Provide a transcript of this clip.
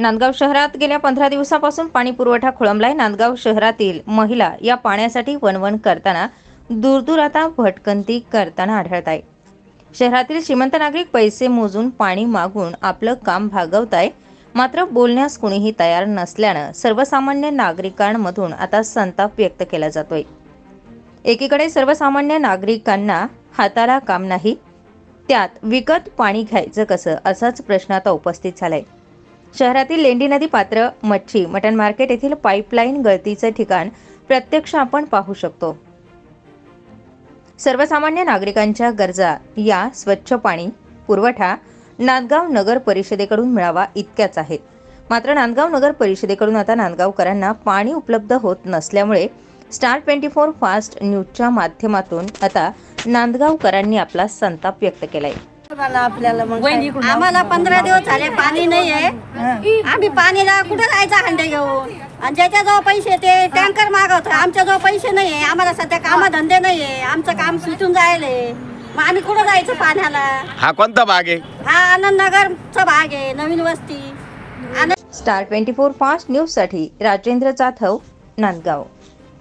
नांदगाव शहरात गेल्या पंधरा दिवसापासून पाणी पुरवठा खोळंबलाय. नांदगाव शहरातील महिला या पाण्यासाठी वणवण करताना दूरदूर आता भटकंती करताना आढळत आहे. शहरातील श्रीमंत नागरिक पैसे मोजून पाणी मागून आपलं काम भागवताय. मात्र बोलण्यास कुणीही तयार नसल्यानं सर्वसामान्य नागरिकांमधून आता संताप व्यक्त केला जातोय. एकीकडे सर्वसामान्य नागरिकांना हाताला काम नाही त्यात विकत पाणी घ्यायचं कसं असाच प्रश्न आता उपस्थित झालाय. शहरातील लेंडी नदी पात्र मच्छी मटण मार्केट येथील पाईपलाईन गळतीचे ठिकाण प्रत्यक्ष आपण पाहू शकतो. सर्वसामान्य नागरिकांच्या गरजा या स्वच्छ पाणी पुरवठा नांदगाव नगर परिषदेकडून मिळावा इतक्याच आहेत. मात्र नांदगाव नगर परिषदेकडून आता नांदगावकरांना पाणी उपलब्ध होत नसल्यामुळे स्टार ट्वेंटी फोर फास्ट न्यूजच्या माध्यमातून आता नांदगावकरांनी आपला संताप व्यक्त केला आहे मला आपल्याला मग काय? आम्हाला पंधरा दिवस झाले पाणी नाही आहे आम्ही पाणीला कुठं जायचं हंडे घेऊन? आणि ज्याच्याजवळ पैसे ते टँकर मागवतो. आमच्याजवळ पैसे नाही आहे आम्हाला सध्या कामधंदे नाही आहे आमचं काम सुटून जायले मग आम्ही कुठं जायचं पाण्याला? हा कोणता भाग आहे? हा आनंदनगरचा भाग आहे. नवीन वस्ती. Anand star twenty four fast न्यूजसाठी राजेंद्र जाधव नांदगाव.